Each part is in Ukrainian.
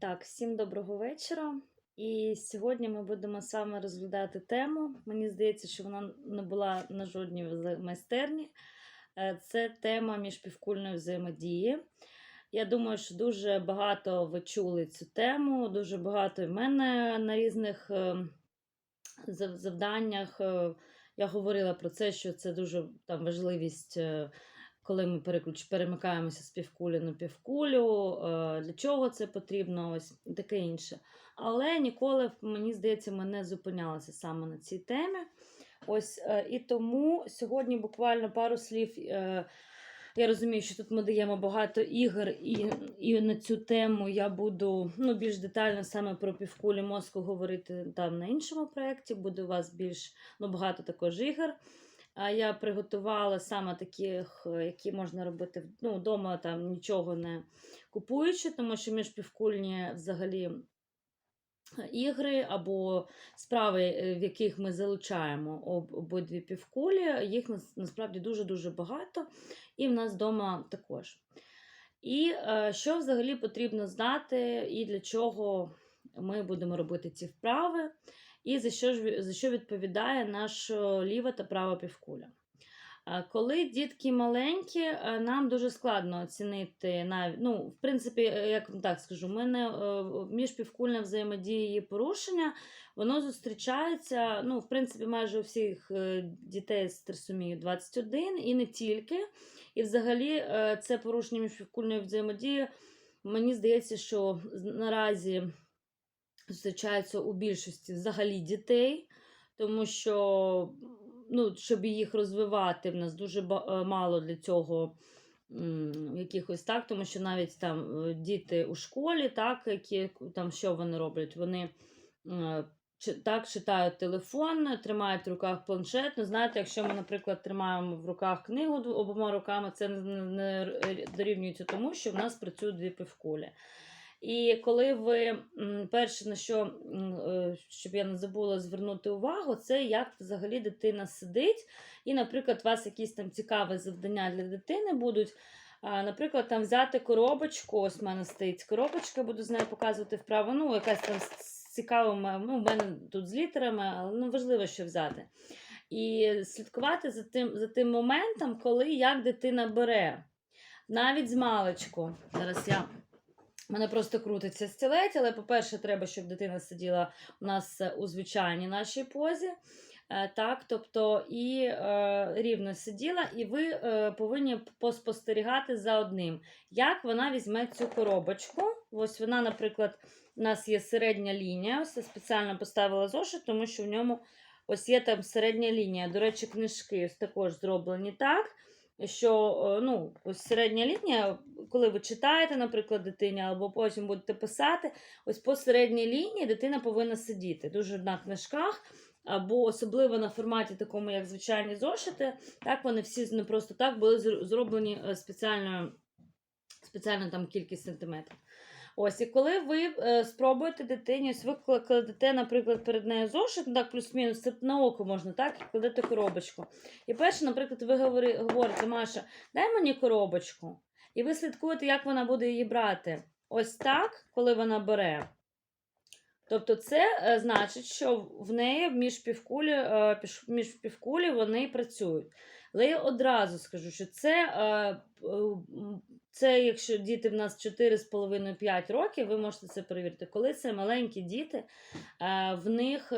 Так, всім доброго вечора. І сьогодні ми будемо вами розглядати тему. Мені здається, що вона не була на жодній майстерні. Е, Це тема міжпівкульної взаємодії. Я думаю, що дуже багато ви чули цю тему, дуже багато в мене на різних е, завданнях. е, Я говорила про це, що це дуже там важливість. Коли ми перемикаємося з півкулі на півкулю, е, для чого це потрібно, ось таке інше. Але ніколи, мені здається, ми не зупинялися саме на цій темі. Ось е, і тому сьогодні буквально пару слів. е, Я розумію, що тут ми даємо багато ігор, і, і на цю тему я буду ну, більш детально саме про півкулі мозку говорити там на іншому проєкті. Буде у вас більш ну, багато також ігор. А я приготувала саме таких, е, які можна робити ну, вдома, там нічого не купуючи, тому що міжпівкульні взагалі е, ігри або справи, е, в яких ми залучаємо об, обидві півкулі, їх нас- насправді дуже-дуже багато, і в нас вдома також. І що взагалі потрібно знати, і для чого ми будемо робити ці вправи, і за що, ж, за що відповідає наша ліва та права півкуля. Е, Коли дітки маленькі, е, нам дуже складно оцінити навіть, ну, в принципі, е, як так скажу, в мене е, міжпівкульна взаємодія і порушення, воно зустрічається, ну, в принципі, майже у всіх е, дітей з трисомією 21 і не тільки. І взагалі е, це порушення міжпівкульної взаємодії, мені здається, що наразі зустрічається у більшості взагалі дітей, тому що ну, щоб їх розвивати, в нас дуже е, мало для цього якихось так, тому що навіть там е, діти у школі, так, які там що вони роблять? Вони е, так читають телефон, тримають в руках планшет. Ну, знаєте, якщо ми, наприклад, тримаємо в руках книгу обома руками, це не дорівнюється тому, що в нас працюють дві півкулі. І коли ви перше, на що, е, щоб я не забула звернути увагу, це як взагалі дитина сидить, і, наприклад, у вас якісь там цікаві завдання для дитини будуть. Наприклад, там взяти коробочку, ось в мене стоїть коробочка, буду з нею показувати вправо. Ну, якась там з цікавими, ну, в мене тут з літерами, але ну, важливо, що взяти. І слідкувати за тим, за тим моментом, коли як дитина бере. Навіть з маличку. Зараз я. Мене просто крутиться стілець, але, по-перше, треба, щоб дитина сиділа у нас е, у звичайній нашій позі. Е, Так, тобто і е, рівно сиділа, і ви е, повинні поспостерігати за одним, як вона візьме цю коробочку. Ось вона, наприклад, у нас є середня лінія. Ось я спеціально поставила зошит, тому що в ньому ось є там середня лінія. До речі, книжки ось також зроблені так. Що е, ну, ось середня лінія, коли ви читаєте, наприклад, дитині, або потім будете писати, ось по середній лінії дитина повинна сидіти. Дуже на книжках, або особливо на форматі, такому, як звичайні зошити. Так, вони всі не просто так були зроблені спеціально, спеціальною, там кількість сантиметрів. Ось, і коли ви е, спробуєте дитині, ось ви кладете, наприклад, перед нею зошит, ну так плюс-мінус, це на око можна, так, і кладете коробочку. І перше, наприклад, ви говори, говорите, Маша, дай мені коробочку. І ви слідкуєте, як вона буде її брати. Ось так, коли вона бере. Тобто, це е, значить, що в неї між півкулі, е, між півкулі вони працюють. Але я одразу скажу, що це, е, е, це якщо діти в нас 4,5-5 років, ви можете це перевірити. Коли це маленькі діти, е, в них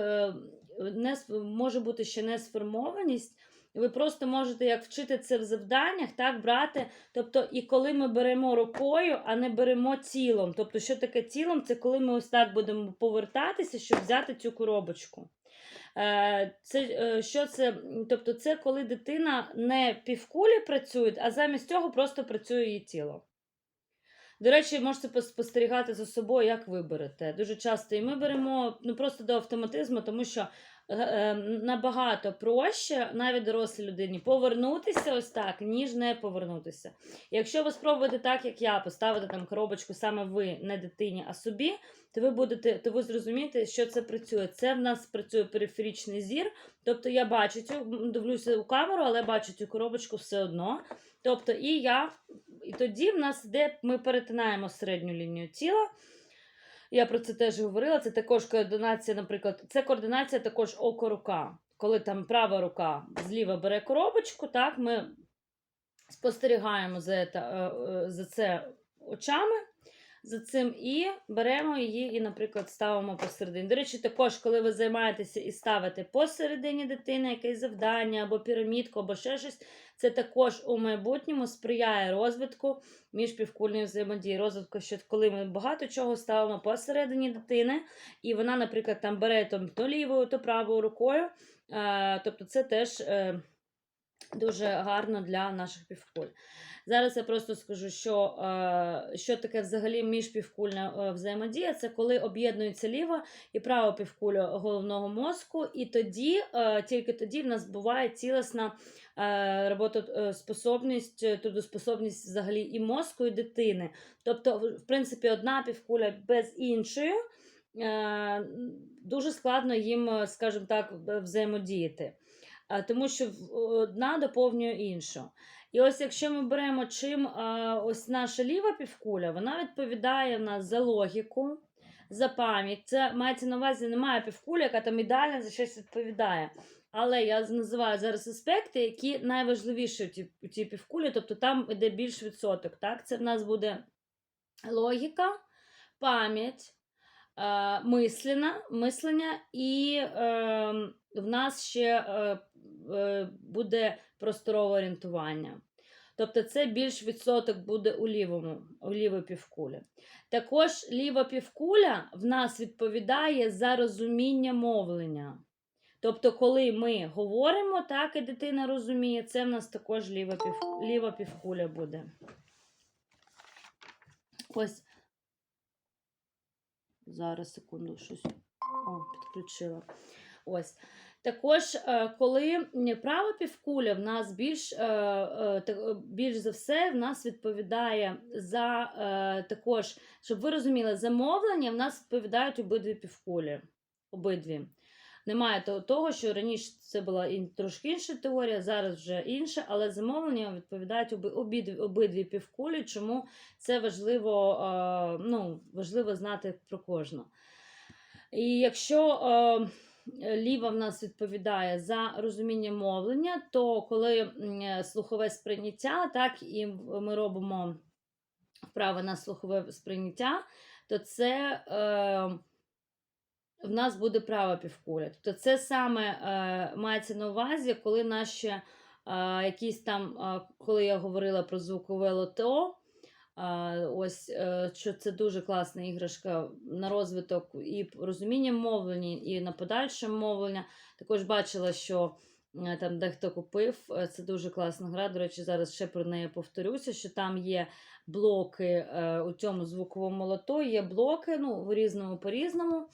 не, може бути ще не сформованість. Ви просто можете як вчити це в завданнях, так брати. Тобто, і коли ми беремо рукою, а не беремо тілом. Тобто, що таке тілом? Це коли ми ось так будемо повертатися, щоб взяти цю коробочку. Е, Це, е, що це? Тобто, це коли дитина не півкулі працює, а замість цього просто працює її тіло. До речі, можете пос- спостерігати за собою, як ви берете. Дуже часто і ми беремо ну, просто до автоматизму, тому що набагато проще навіть дорослій людині повернутися ось так, ніж не повернутися. Якщо ви спробуєте так, як я, поставити там коробочку саме ви, не дитині, а собі, то ви будете, то ви зрозумієте, що це працює. Це в нас працює периферичний зір. Тобто я бачу цю, дивлюся у камеру, але бачу цю коробочку все одно. Тобто, і я, і тоді в нас іде, ми перетинаємо середню лінію тіла. Я про це теж говорила. Це також координація, наприклад, це координація також око-рука. Коли там права рука зліва бере коробочку, так, ми спостерігаємо за, це, е, за це очами, за цим і беремо її і, наприклад, ставимо посередині. До речі, також, коли ви займаєтеся і ставите посередині дитини якесь завдання, або пірамідку, або ще щось, це також у майбутньому сприяє розвитку міжпівкульної взаємодії. Розвитку, що коли ми багато чого ставимо посередині дитини, і вона, наприклад, там бере там, то лівою, то правою рукою. Е, тобто це теж е, дуже гарно для наших півкуль. Зараз я просто скажу, що, е, що таке взагалі міжпівкульна е, взаємодія. Це коли об'єднується ліва і права півкуля головного мозку, і тоді, е, тільки тоді в нас буває цілісна роботоспособність, трудоспособність взагалі і мозку, і дитини. Тобто, в принципі, одна півкуля без іншої. Дуже складно їм, скажімо так, взаємодіяти, тому що одна доповнює іншу. І ось якщо ми беремо чим ось наша ліва півкуля, вона відповідає в нас за логіку, за пам'ять. Це мається на увазі, немає півкулі, яка там ідеально за щось відповідає. Але я називаю зараз аспекти, які найважливіші у тій, у півкулі, тобто там йде більш відсоток. Так? Це в нас буде логіка, пам'ять, е, мислення, і е, в нас ще е, е, буде просторове орієнтування. Тобто це більш відсоток буде у лівому, у лівій півкулі. Також ліва півкуля в нас відповідає за розуміння мовлення. Тобто, коли ми говоримо, так і дитина розуміє, це в нас також ліва, пів, ліва півкуля буде. Ось. Зараз, секунду, щось. О, підключила. Ось. Також, е, коли права півкуля в нас більш, е, е, більш за все в нас відповідає за також, щоб ви розуміли, замовлення в нас відповідають обидві півкулі. Обидві. Немає того, що раніше це була трошки інша теорія, зараз вже інша, але замовлення відповідають оби, обидві, обидві півкулі, чому це важливо, ну, важливо знати про кожну. І якщо ліва в нас відповідає за розуміння мовлення, то коли слухове сприйняття, так і ми робимо вправи на слухове сприйняття, то це е, в нас буде права півкуля. Тобто це саме е, мається на увазі, коли наші е, якісь там, е, коли я говорила про звукове лото, а, Ось е, що це дуже класна іграшка на розвиток і розуміння мовлення, і на подальше мовлення. Також бачила, що е, там дехто купив. е, Це дуже класна гра. До речі, зараз ще про неї повторюся, що там є блоки е, у цьому звуковому лото, є блоки, ну, в різному по-різному,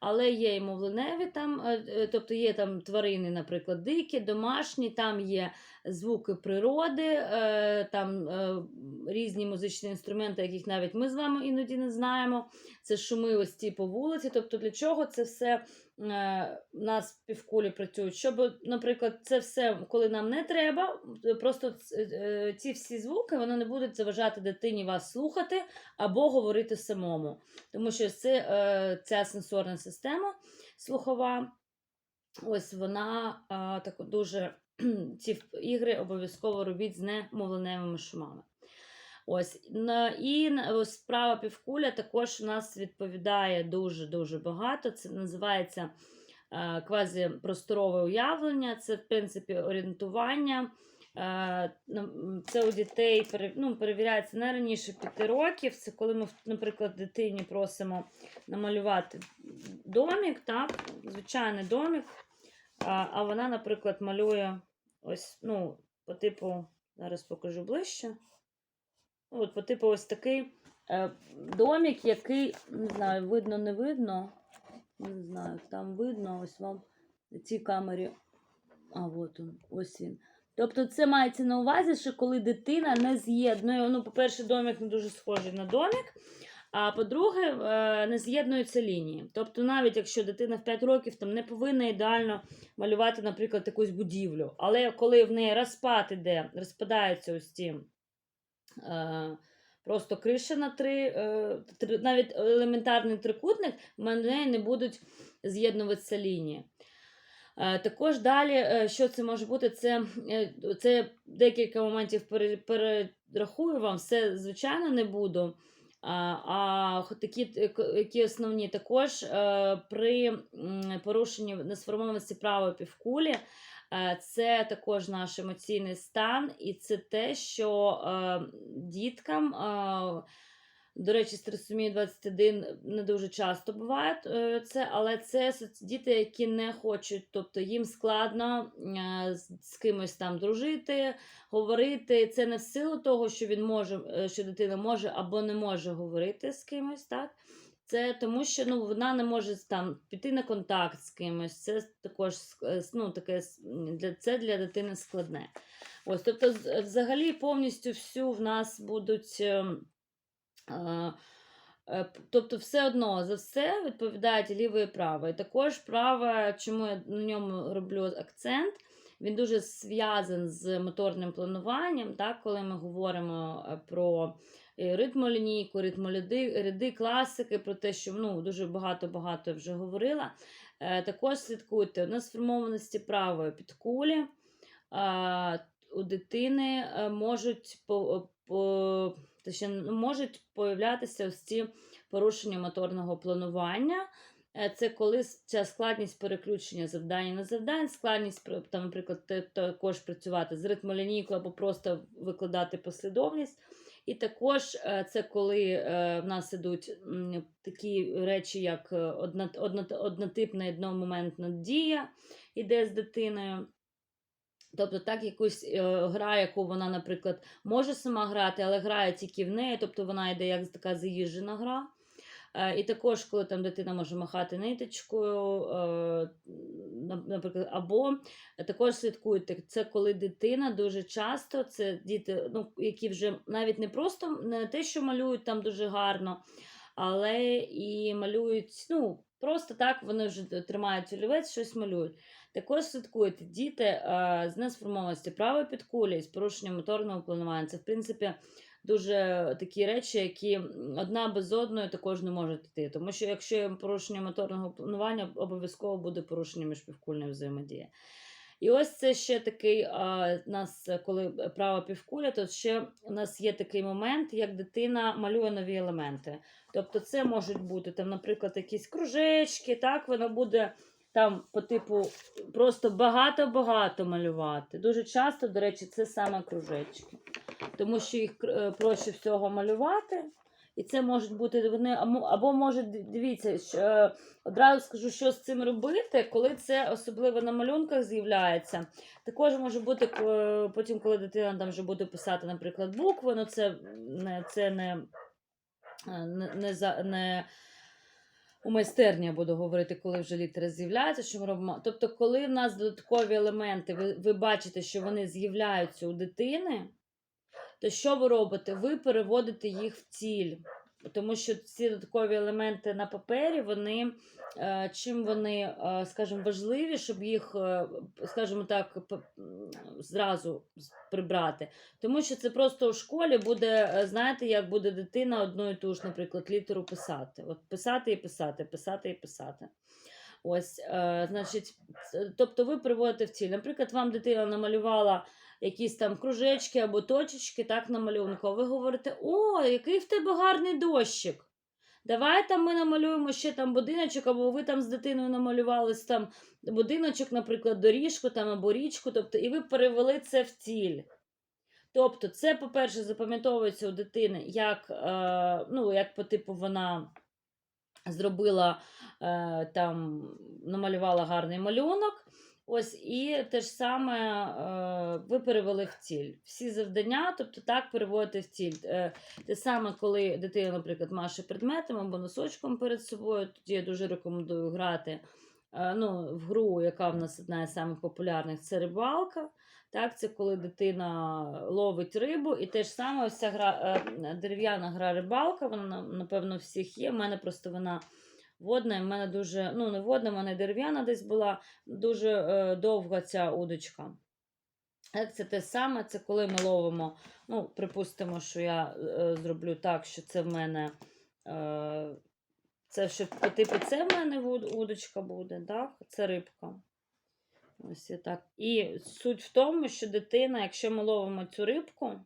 але є і мовленеві там, е, е, тобто є там тварини, наприклад, дикі, домашні, там є звуки природи, там різні музичні інструменти, яких навіть ми з вами іноді не знаємо. Це шуми ось ці по вулиці. Тобто для чого це все нас півкулі працюють? Щоб, наприклад, це все, коли нам не треба, просто ці всі звуки вони не будуть заважати дитині вас слухати або говорити самому. Тому що це, е, ця сенсорна система слухова. Ось вона так дуже ці ігри обов'язково робіть з немовленевими шумами. Ось і на- ось права півкуля також у нас відповідає дуже-дуже багато. Це називається е, квазіпросторове уявлення, це, в принципі, орієнтування. Е, нам- Це у дітей ну, перевіряється не раніше 5 років. Це коли ми, наприклад, дитині просимо намалювати домик, так, звичайний домик. А, вона, наприклад, малює ось, ну, по типу, зараз покажу ближче. Ну, От, по типу, ось такий е, домик, який, не знаю, видно, не видно. Не знаю, там видно, ось вам на цій камері. А, от він, ось він. Тобто це мається на увазі, що коли дитина не з'єднує, ну, по-перше, домик не дуже схожий на домик, а по-друге, е, не з'єднуються лінії. Тобто, навіть якщо дитина в 5 років там не повинна ідеально малювати, наприклад, якусь будівлю, але коли в неї розпад іде, розпадаються ось ці е, просто криша на три, е, навіть елементарний трикутник, в мене не будуть з'єднуватися лінії. Е, Також далі, е, що це може бути, це, е, це декілька моментів перерахую вам, все, звичайно, не буду. А, такі, які основні також при порушенні несформованості правої півкулі, це також наш емоційний стан, і це те, що діткам. Е, до речі, стресомія 21 не дуже часто буває е, це, але це діти, які не хочуть, тобто їм складно е, з, кимось там дружити, говорити. Це не в силу того, що він може, е, що дитина може або не може говорити з кимось, так? Це тому, що ну, вона не може там піти на контакт з кимось. Це також е, ну, таке для це для дитини складне. Ось, тобто, взагалі, повністю всю в нас будуть. П- Тобто, все одно за все відповідають ліве і право. І також праве, чому я на ньому роблю акцент, він дуже зв'язаний з моторним плануванням, так, коли ми говоримо е, про е, ритмолінійку, ритморяди, ряди, класики, про те, що ну, дуже багато-багато вже говорила. Е, Також слідкуйте на сформованості правої підкулі. У дитини можуть по, по, точніше, ну, можуть появлятися ось ці порушення моторного планування. Е, Це коли ця складність переключення завдання на завдань, складність, там, наприклад, також працювати з ритмолінійкою або просто викладати послідовність. І також е, це коли е, в нас ідуть такі речі, як однотипна одномоментна дія іде з дитиною. Тобто, так, якусь е, гра, яку вона, наприклад, може сама грати, але грає тільки в неї, тобто вона йде як така заїжджена гра. Е, і також, коли там дитина може махати ниточкою, е, наприклад, або також слідкуйте, це коли дитина дуже часто, це діти, ну, які вже навіть не просто не те, що малюють там дуже гарно, але і малюють, ну, просто так вони вже тримають олівець, щось малюють. Також слідкуйте діти е, з несформованості правої підкулі з порушенням моторного планування. Це, в принципі, дуже такі речі, які одна без одної також не можуть йти. Тому що якщо є порушення моторного планування, обов'язково буде порушення міжпівкульної взаємодії. І ось це ще такий а, у нас, е, коли права півкуля, то ще у нас є такий момент, як дитина малює нові елементи. Тобто, це можуть бути там, наприклад, якісь кружечки, так вона буде там по типу просто багато-багато малювати. Дуже часто, до речі, це саме кружечки, тому що їх е, проще всього малювати. І це можуть бути вони, або, може, дивіться, що, е, одразу скажу, що з цим робити, коли це особливо на малюнках з'являється. Також може бути е, потім, коли дитина там вже буде писати, наприклад, букви, ну це це не, не, не, не у майстерні я буду говорити, коли вже літери з'являються, що ми робимо. Тобто, коли в нас додаткові елементи, ви, ви бачите, що вони з'являються у дитини, то що ви робите? Ви переводите їх в ціль. Тому що ці додаткові елементи на папері, вони е, чим вони, е, скажімо, важливі, щоб їх, е, скажімо так, зразу прибрати. Тому що це просто у школі буде, знаєте, як буде дитина одну і ту ж, наприклад, літеру писати. От писати і писати, писати і писати. Ось, значить, тобто ви приводите в ціль. Наприклад, вам дитина намалювала якісь там кружечки або точечки, так, на малюнку. Ви говорите: о, який в тебе гарний дощик. Давай ми намалюємо ще там будиночок, або ви там з дитиною намалювали там будиночок, наприклад, доріжку там або річку, тобто, і ви перевели це в ціль. Тобто, це, по-перше, запам'ятовується у дитини, як, е, ну, як по типу вона зробила е, там, намалювала гарний малюнок. Ось, і те ж саме е, ви перевели в ціль. Всі завдання, тобто так переводите в ціль. Е, те саме, коли дитина, наприклад, маше предметом або носочком перед собою, тоді я дуже рекомендую грати е, ну, в гру, яка в нас одна із самих популярних, це рибалка. Так, це коли дитина ловить рибу, і те ж саме ось ця гра, е, дерев'яна гра рибалка, вона напевно всіх є. У мене просто вона водна, в мене дуже, ну не водна, в мене дерев'яна десь була, дуже е, довга ця удочка. Як це те саме, це коли ми ловимо, ну, припустимо, що я е, зроблю так, що це в мене. Е, це що по типу це в мене удочка буде, так? Це рибка. Ось і так. І суть в тому, що дитина, якщо ми ловимо цю рибку,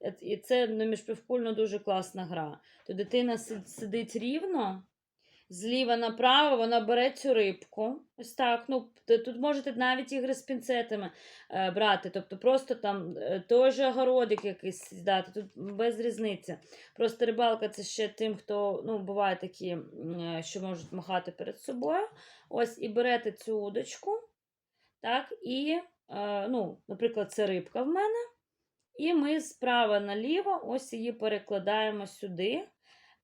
е, і це ну, міжпівкульно дуже класна гра, то дитина сидить рівно, зліва направо, вона бере цю рибку. Ось так. Ну, тут можете навіть ігри з пінцетами е, брати. Тобто просто там е, той же огородик якийсь дати, тут без різниці. Просто рибалка це ще тим, хто ну, буває такі, е, що можуть махати перед собою. Ось і берете цю удочку. Так, і, е, ну, наприклад, це рибка в мене. І ми справа наліво ось її перекладаємо сюди.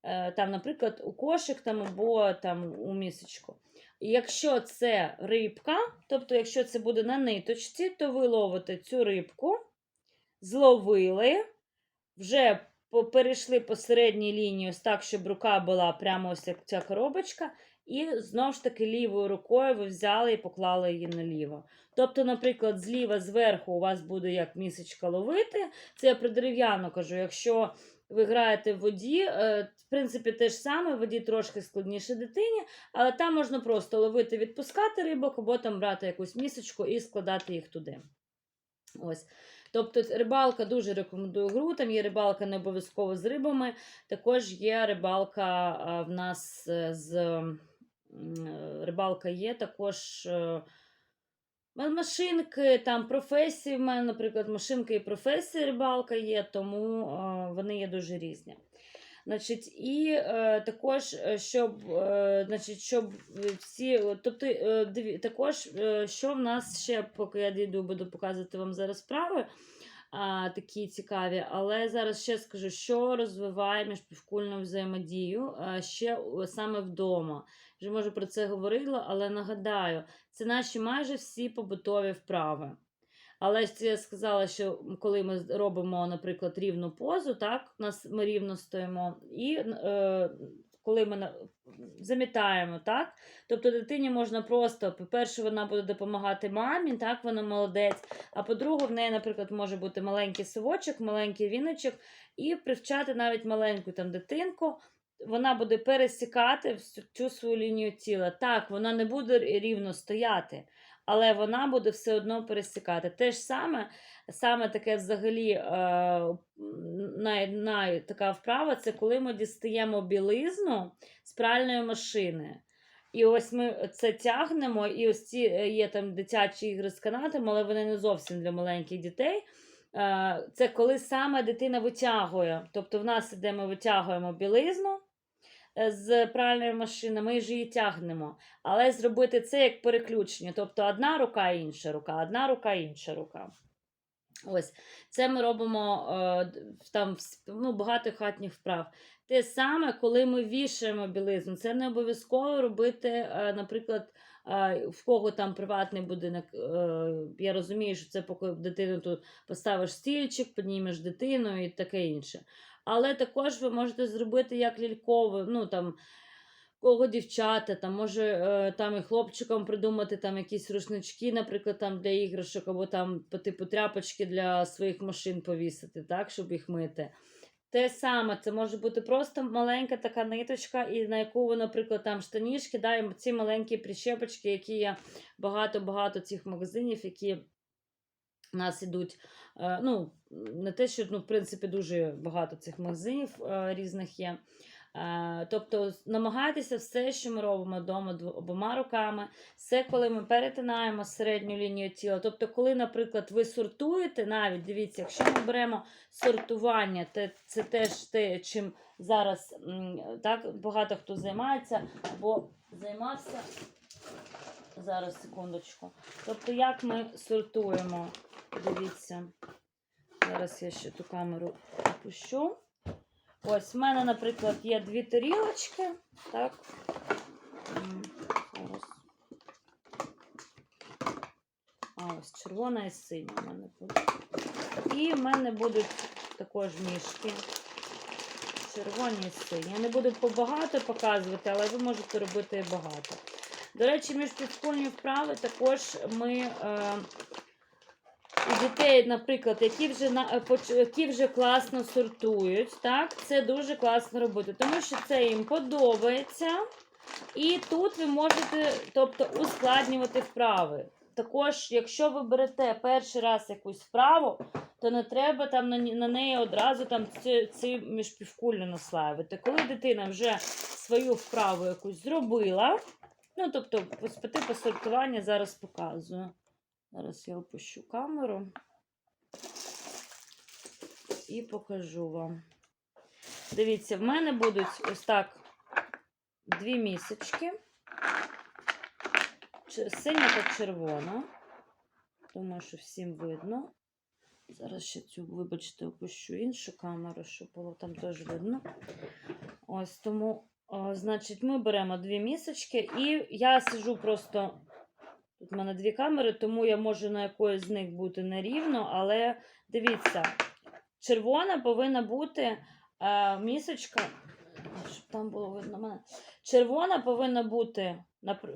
Е, там, наприклад, у кошик там, або там, у місочку. Якщо це рибка, тобто, якщо це буде на ниточці, то ви ловите цю рибку, зловили, вже перейшли по середній лінії, ось так, щоб рука була прямо ось як ця коробочка, і знову ж таки лівою рукою ви взяли і поклали її наліво. Тобто, наприклад, зліва зверху у вас буде як місочка ловити. Це я про дерев'яну кажу. Якщо ви граєте в воді, е, в принципі, те ж саме, в воді трошки складніше дитині, але там можна просто ловити, відпускати рибок, або там брати якусь місочку і складати їх туди. Ось. Тобто рибалка дуже рекомендую гру. Там є рибалка не обов'язково з рибами. Також є рибалка в нас е, з е, рибалка є також. Е, ма- Машинки, там професії в мене, наприклад, машинки і професії рибалка є, тому е, вони є дуже різні. Значить, і е, також, е, щоб, е, значить, щоб всі, тобто, е, також, е, що в нас ще, поки я дійду, буду показувати вам зараз справи, а, такі цікаві, але зараз ще скажу, що розвиває міжпівкульну взаємодію а, ще саме вдома. Вже може про це говорила, але нагадаю, це наші майже всі побутові вправи. Але ж я сказала, що коли ми робимо, наприклад, рівну позу, так, нас ми рівно стоїмо, і е, коли ми замітаємо, так, тобто дитині можна просто, по-перше, вона буде допомагати мамі, так, вона молодець, а по-друге, в неї, наприклад, може бути маленький совочок, маленький віночок, і привчати навіть маленьку там дитинку. Вона буде пересікати цю свою лінію тіла. Так, вона не буде рівно стояти, але вона буде все одно пересікати. Те ж саме, саме таке взагалі е, най, най, така вправа це коли ми дістаємо білизну з пральної машини. І ось ми це тягнемо, і ось ці е, є там дитячі ігри з канатом, але вони не зовсім для маленьких дітей. Е, Це коли саме дитина витягує. Тобто в нас іде, ми витягуємо білизну з пральної машини, ми ж її тягнемо. Але зробити це як переключення. Тобто одна рука, інша рука, одна рука, інша рука. Ось, це ми робимо е, там ну, багато хатніх вправ. Те саме, коли ми вішаємо білизну, це не обов'язково робити, е, наприклад, е, в кого там приватний будинок. Е, я розумію, що це поки дитину тут поставиш стільчик, піднімеш дитину і таке інше. Але також ви можете зробити як лільково, ну там. Кого дівчата, там може е, там і хлопчикам придумати там якісь рушнички, наприклад, там для іграшок, або там по типу тряпочки для своїх машин повісити, так, щоб їх мити. Те саме, це може бути просто маленька така ниточка, і на яку ви, наприклад, там штанішки, да, і ці маленькі прищепочки, які є багато-багато цих магазинів, які у нас ідуть. Е, ну, не те, що ну, в принципі дуже багато цих магазинів е, різних є. Е, Тобто намагайтеся все, що ми робимо вдома обома руками, все, коли ми перетинаємо середню лінію тіла. Тобто, коли, наприклад, ви сортуєте, навіть дивіться, якщо ми беремо сортування, те, це теж те, чим зараз так, багато хто займається або займався. Зараз, секундочку. Тобто, як ми сортуємо, дивіться. Зараз я ще ту камеру опущу. Ось, в мене, наприклад, є дві тарілочки. Так. Зараз. А, ось червона і синя в мене буде. І в мене будуть також мішки. Червоні і сині. Я не буду побагато показувати, але ви можете робити багато. До речі, між підспільні вправи також ми. Е, дітей, наприклад, які вже е, які вже класно сортують, так, це дуже класно робити, тому що це їм подобається. І тут ви можете, тобто, ускладнювати вправи. Також, якщо ви берете перший раз якусь вправу, то не треба там на, на неї одразу там ці, ці міжпівкулі наслаювати. Коли дитина вже свою вправу якусь зробила, ну тобто по сортування зараз показую. Зараз я опущу камеру і покажу вам. Дивіться, в мене будуть ось так дві місочки. Синя та червона. Думаю, що всім видно. Зараз ще цю, вибачте, опущу іншу камеру, щоб було там теж видно. Ось тому, о, значить, ми беремо дві місочки, і я сижу просто. Тут в мене дві камери, тому я можу на якоїсь з них бути нерівно, але дивіться, червона повинна бути е, місочка. Щоб там було видно мене. Червона повинна бути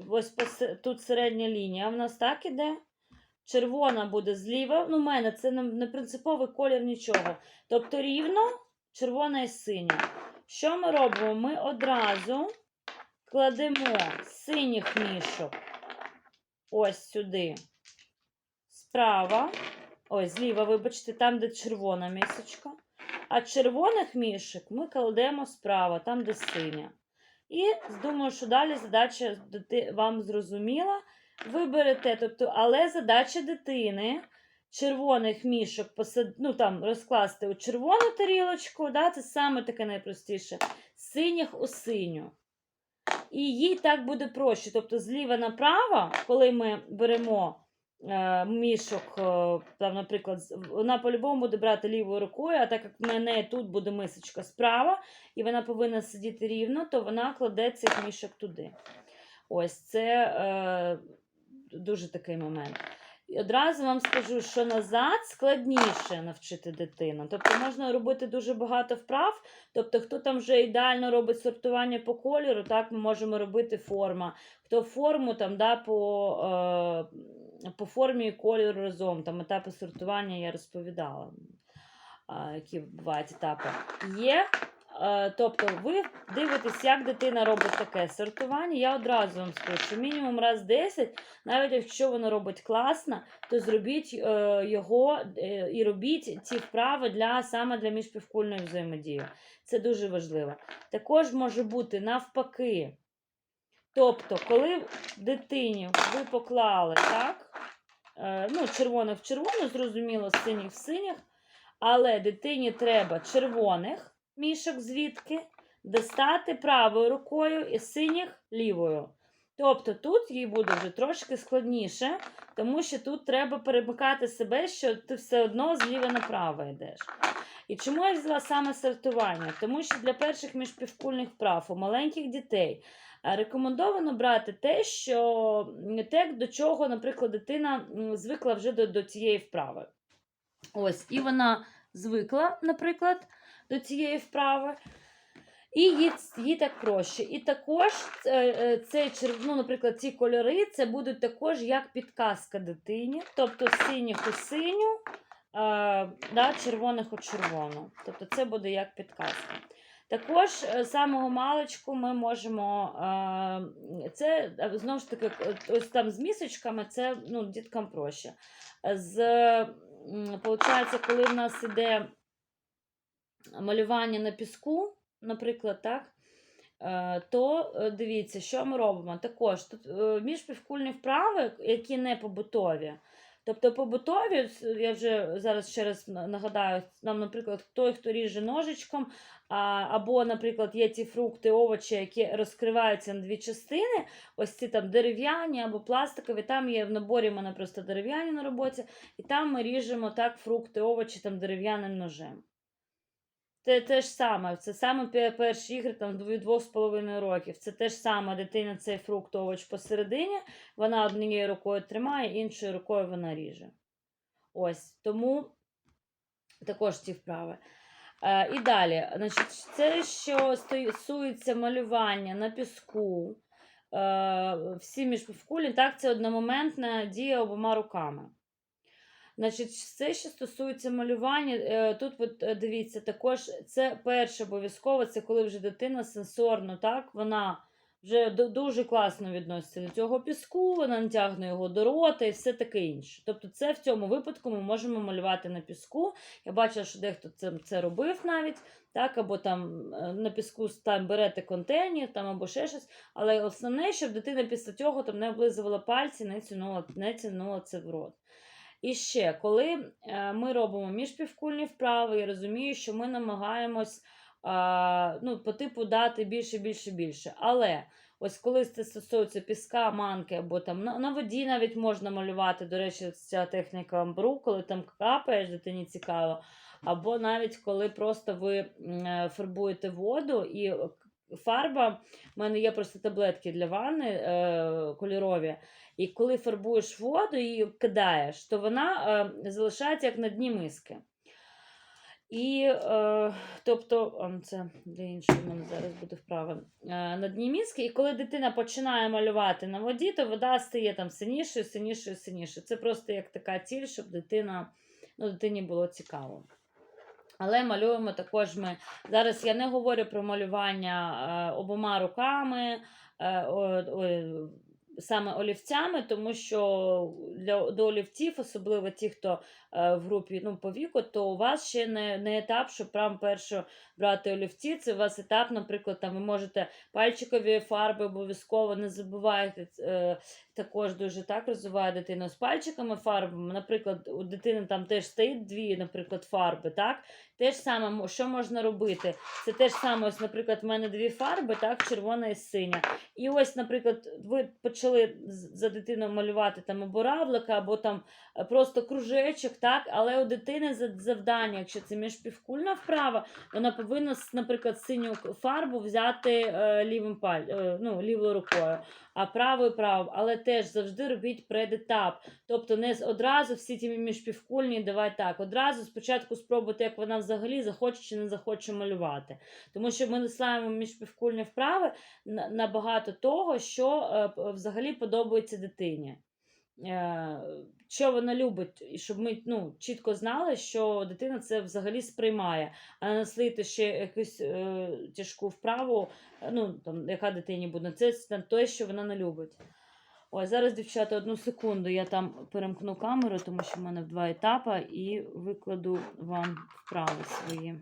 ось тут середня лінія. В нас так іде. Червона буде зліва. Ну, в мене це не принциповий колір нічого. Тобто рівно червона і синя. Що ми робимо? Ми одразу кладемо синіх мішок ось сюди. Справа. Ой, зліва, вибачте, там, де червона місочка. А червоних мішок ми кладемо справа, там, де синя. І думаю, що далі задача вам зрозуміла. Ви берете, тобто, але задача дитини червоних мішок посад... ну, там, розкласти у червону тарілочку, да, це саме таке найпростіше. Синіх у синю. І їй так буде проще. Тобто, зліва направо, коли ми беремо е, мішок, е, там, наприклад, вона по-любому буде брати лівою рукою, а так як в мене тут буде мисочка справа, і вона повинна сидіти рівно, то вона кладе цих мішок туди. Ось це е, дуже такий момент. І одразу вам скажу, що назад складніше навчити дитину. Тобто можна робити дуже багато вправ. Тобто, хто там вже ідеально робить сортування по кольору, так ми можемо робити форма. Хто форму там, да, по, е, по формі і кольору разом, там етапи сортування я розповідала, а, які бувають етапи. Є Е, Тобто ви дивитесь, як дитина робить таке сортування. Я одразу вам скажу, мінімум раз 10, навіть якщо вона робить класно, то зробіть е, його е, і робіть ці вправи для саме для міжпівкульної взаємодії. Це дуже важливо. Також може бути навпаки. Тобто, коли дитині ви поклали так, е, ну, червоних в червону, зрозуміло, синіх в синіх, але дитині треба червоних мішок звідки достати правою рукою і синіх лівою. Тобто тут їй буде вже трошки складніше, тому що тут треба перемикати себе, що ти все одно зліва направо йдеш. І чому я взяла саме сортування? Тому що для перших міжпівкульних вправ у маленьких дітей е, рекомендовано брати те, що те, до чого, наприклад, дитина звикла вже до, до цієї вправи. Ось, і вона звикла, наприклад, до цієї вправи. І їй, так проще. І також е, е, цей ну, наприклад, ці кольори це будуть також як підказка дитині. Тобто синіх у синю, е, да, червоних у червону. Тобто це буде як підказка. Також е, з самого маличку ми можемо. е, Це е, знову ж таки, е, ось там з місочками, це ну, діткам проще. З, Получається, коли в нас іде малювання на піску, наприклад, так, е, то е, дивіться, що ми робимо. Також тут е, міжпівкульні вправи, які не побутові. Тобто побутові, я вже зараз ще раз нагадаю, нам, наприклад, той, хто ріже ножичком, або, наприклад, є ті фрукти, овочі, які розкриваються на дві частини, ось ці там дерев'яні або пластикові, там є в наборі в мене просто дерев'яні на роботі, і там ми ріжемо так фрукти, овочі там дерев'яним ножем. Це те ж саме, це саме перші ігри там з половиною років. Це те ж саме дитина цей фрукт овоч посередині, вона однією рукою тримає, іншою рукою вона ріже. Ось тому також ці вправи. Е, і далі, значить, це, що стосується малювання на піску, е, всі міжпівкулі, так, це одномоментна дія обома руками. Значить, все, що стосується малювання, е, тут от, е, дивіться, також це перше обов'язково, це коли вже дитина сенсорно, так, вона вже дуже класно відноситься до цього піску, вона натягне його до рота і все таке інше. Тобто, це в цьому випадку ми можемо малювати на піску. Я бачила, що дехто це, це робив навіть, так, або там е, на піску там берете контейнер, там або ще щось. Але основне, щоб дитина після цього там не облизувала пальці, не тянула, не тянула це в рот. І ще, коли е, ми робимо міжпівкульні вправи, я розумію, що ми намагаємось ну, по типу дати більше, більше, більше. Але ось коли це стосується піска, манки, або там на, воді навіть можна малювати, до речі, ця техніка амбру, коли там капаєш, дитині цікаво. Або навіть коли просто ви е, фарбуєте воду і фарба, в мене є просто таблетки для ванни е, кольорові. І коли фарбуєш воду і кидаєш, то вона е, залишається як на дні миски. І, е, тобто, це для іншого мене зараз буде вправа. Е, на дні мізки, і коли дитина починає малювати на воді, то вода стає там синішою, синішою, синішою. Це просто як така ціль, щоб дитина, ну, дитині було цікаво. Але малюємо також ми. Зараз я не говорю про малювання е, обома руками, е, саме олівцями, тому що для, до олівців, особливо ті, хто е, в групі ну, по віку, то у вас ще не, не етап, щоб прям перше брати олівці. Це у вас етап, наприклад, там ви можете пальчикові фарби обов'язково не забувайте. Також дуже так розвиває дитину з пальчиками фарбами. Наприклад, у дитини там теж стоїть дві, наприклад, фарби, так? Те ж саме, що можна робити? Це те ж саме, ось, наприклад, в мене дві фарби, так, червона і синя. І ось, наприклад, ви почали за дитиною малювати там або равлика, або там просто кружечок, так, але у дитини за- завдання, якщо це міжпівкульна вправа, вона повинна, наприклад, синю фарбу взяти е, лівим паль... е, ну, лівою рукою, а правою правою. Але теж завжди робіть предетап. Тобто не одразу всі ті міжпівкульні, давай так. Одразу спочатку спробуйте, як вона взагалі захоче чи не захоче малювати. Тому що ми наслаємо міжпівкульні вправи на, на багато того, що е, взагалі подобається дитині. Що вона любить, і щоб ми ну, чітко знали, що дитина це взагалі сприймає, а наслити ще якусь е, тяжку вправу, ну, там, яка дитині буде, це те, що вона не любить. Ой, зараз, дівчата, одну секунду, я там перемкну камеру, тому що в мене в два етапи, і викладу вам вправи свої.